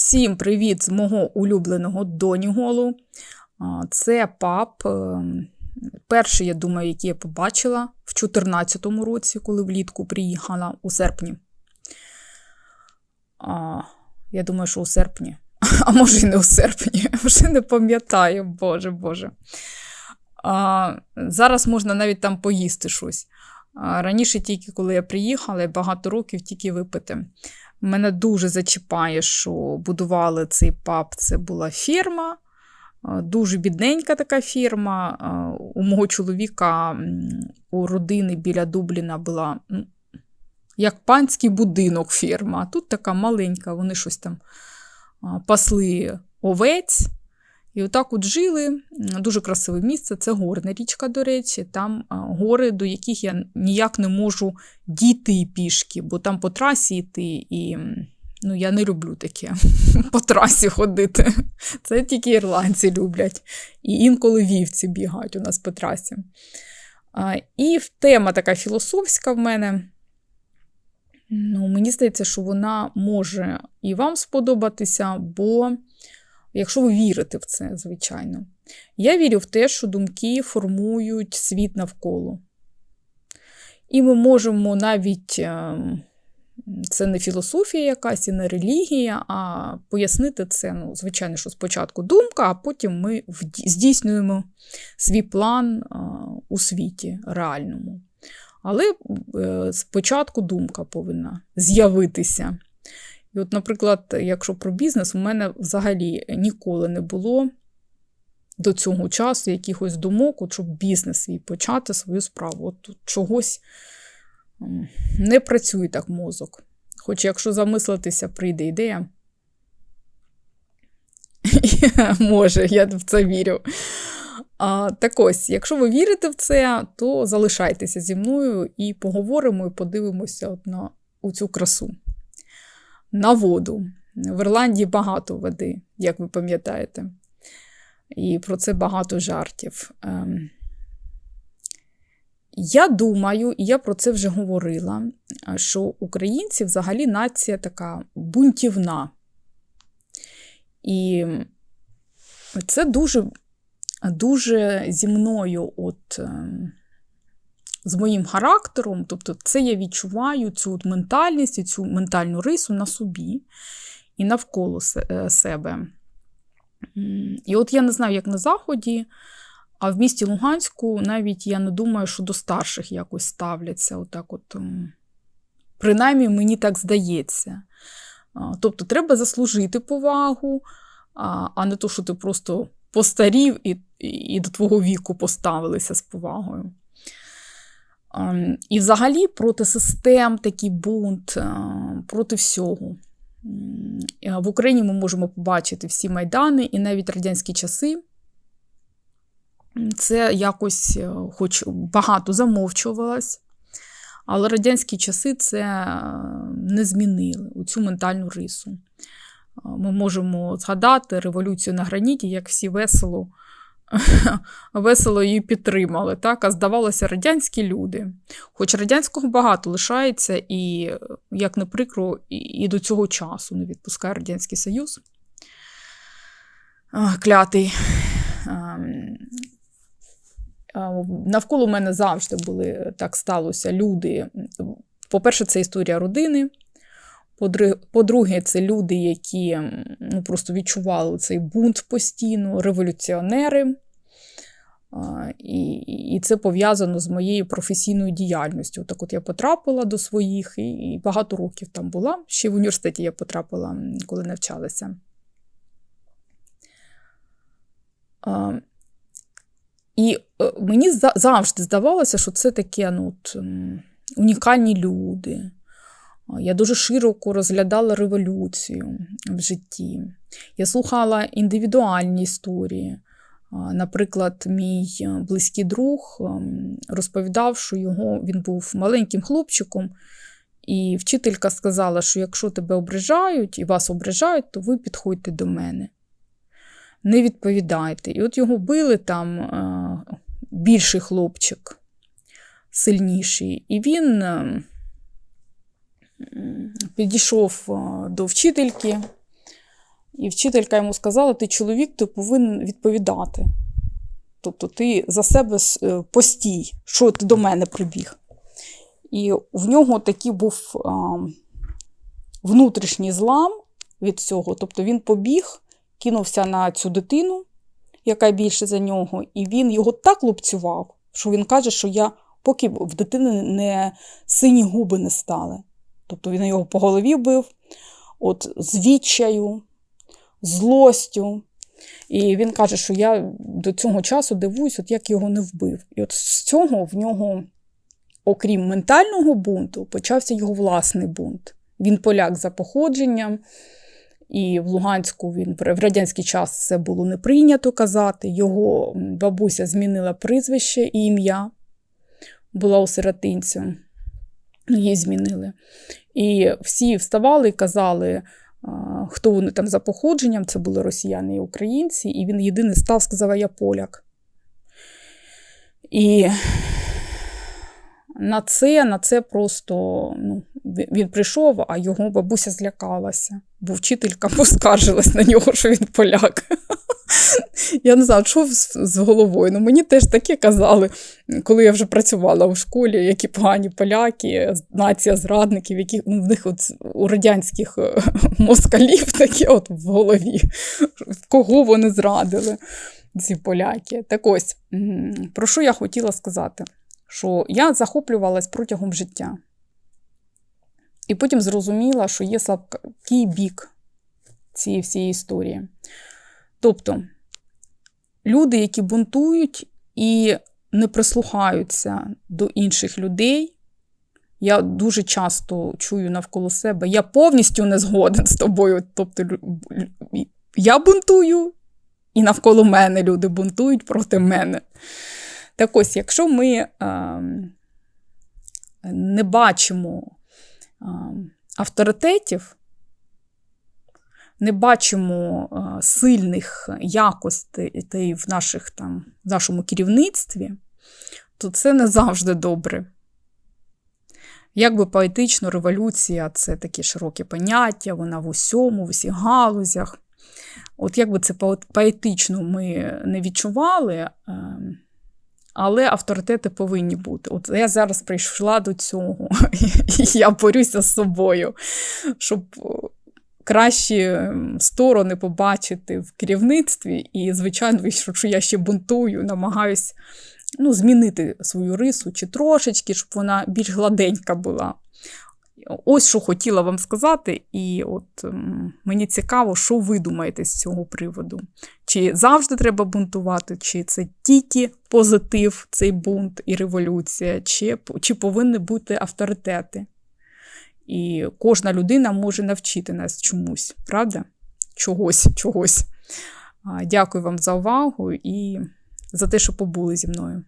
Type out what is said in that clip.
Всім привіт з мого улюбленого Доніголу. Це пап. ем, Перший, я думаю, який я побачила в 2014 році, коли влітку приїхала у серпні. А, Я думаю, що у серпні. А може, і не у серпні. Вже не пам'ятаю, Боже Боже. А, Зараз можна навіть там поїсти щось. Раніше, тільки коли я приїхала, багато років тільки випити. Мене дуже зачіпає, що будували цей паб. Це була фірма, е, дуже бідненька така фірма. Е, У мого чоловіка у родини біля Дубліна була як панський будинок фірма. Тут така маленька, вони щось там пасли овець. І отак от жили. Дуже красиве місце. Це горна річка, до речі. Там гори, до яких я ніяк не можу дійти пішки, бо там по трасі йти, і ну, я не люблю таке по трасі ходити. Це тільки ірландці люблять. І інколи вівці бігають у нас по трасі. І тема така філософська в мене. Ну, мені здається, що вона може і вам сподобатися, бо якщо ви вірите в це, звичайно. Я вірю в те, що думки формують світ навколо. І ми можемо навіть, ем, це не філософія якась і не релігія, а пояснити це, ну, звичайно, що спочатку думка, а потім ми здійснюємо свій план у світі реальному. Але е, спочатку думка повинна з'явитися. І от, наприклад, якщо про бізнес, у мене взагалі ніколи не було до цього часу якихось думок, от, щоб бізнес свій почати свою справу. От чогось не працює так мозок. Хоч якщо замислитися, прийде ідея. Може, я в це вірю. А, так ось, якщо ви вірите в це, то залишайтеся зі мною і поговоримо, і подивимося на цю красу. На воду. В Ірландії багато води, як ви пам'ятаєте. І про це багато жартів. Ем, Я думаю, і я про це вже говорила, що українці взагалі нація така бунтівна. І це дуже, дуже зі мною, от, ем, з моїм характером, тобто це я відчуваю цю от ментальність і цю ментальну рису на собі і навколо е, себе. І от я не знаю, як на Заході, а в місті Луганську навіть я не думаю, що до старших якось ставляться. Отак от, принаймні, мені так здається. Тобто треба заслужити повагу, а не то, що ти просто постарів і, і до твого віку поставилися з повагою. Ем, І взагалі проти систем такий бунт, е, проти всього. В Україні ми можемо побачити всі майдани і навіть радянські часи. Це якось, е, хоч багато замовчувалось, але радянські часи це е, не змінили у цю ментальну рису. Ми можемо згадати революцію на граніті, як всі весело, весело її підтримали. Так? А здавалося, радянські люди. Хоч радянського багато лишається, і, як не прикро, і, до цього часу не відпускає Радянський Союз. Клятий. Ем, Навколо мене завжди були так сталося люди. По-перше, це історія родини. По-друге, це люди, які ну, просто відчували цей бунт постійно, революціонери. І, і це пов'язано з моєю професійною діяльністю. Так от я потрапила до своїх і, і багато років там була. Ще в університеті я потрапила, коли навчалася. І е, мені за- завжди здавалося, що це таке ну, унікальні люди. Я дуже широко розглядала революцію в житті. Я слухала індивідуальні історії. Наприклад, мій е, близький друг ем, розповідав, що його, він був маленьким хлопчиком, і вчителька сказала, що якщо тебе ображають і вас ображають, то ви підходьте до мене. Не відповідайте. І от його били там е, більший хлопчик, сильніший. І він е, підійшов е, до вчительки І вчителька йому сказала: ти чоловік, ти повинен відповідати. Тобто ти за себе е, постій, що ти до мене прибіг. І в нього такий був а, внутрішній злам від цього. Тобто він побіг, кинувся на цю дитину, яка більше за нього, і він його так лупцював, що він каже, що я поки в дитини не сині губи не стали. Тобто він його по голові бив, от з відчаю, злостю. І він каже, що я до цього часу дивуюсь, от як його не вбив. І от з цього в нього, окрім ментального бунту, почався його власний бунт. Він поляк за походженням, і в Луганську він в радянський час це було не прийнято казати. Його бабуся змінила прізвище і ім'я, була осиротинцем. Її змінили. І всі вставали і казали, хто вони там за походженням, це були росіяни і українці, і він єдиний став, сказав, я поляк. І на це, на це просто ну, він прийшов, а його бабуся злякалася, бо вчителька поскаржилась на нього, що він поляк. Я не знаю, що з, з головою. Ну, мені теж таке казали, коли я вже працювала у школі, які погані поляки, нація зрадників, які ну, в них от, у радянських е, москалів таке от в голові. Кого вони зрадили, ці поляки. Так ось, про що я хотіла сказати? Що я захоплювалась протягом життя. І потім зрозуміла, що є слабкий бік цієї всієї історії. Тобто, люди, які бунтують і не прислухаються до інших людей, я дуже часто чую навколо себе, я повністю не згоден з тобою. Тобто, я бунтую, і навколо мене люди бунтують проти мене. Так ось, якщо ми ем, не бачимо ем, авторитетів, не бачимо е, сильних якостей в, наших, там, в нашому керівництві, то це не завжди добре. Якби поетично революція це таке широке поняття, вона в усьому, в усіх галузях. От якби це поетично ми не відчували, ем, але авторитети повинні бути. От я зараз прийшла до цього, і я борюся з собою, щоб е, кращі ем, сторони побачити в керівництві. І, звичайно, що я ще бунтую, намагаюсь ну, змінити свою рису чи трошечки, щоб вона більш гладенька була. Ось що хотіла вам сказати, і от ем, мені цікаво, що ви думаєте з цього приводу. Чи завжди треба бунтувати, чи це тільки позитив, цей бунт і революція, чи, чи повинні бути авторитети? І кожна людина може навчити нас чомусь, правда? Чогось, чогось. Дякую вам за увагу і за те, що побули зі мною.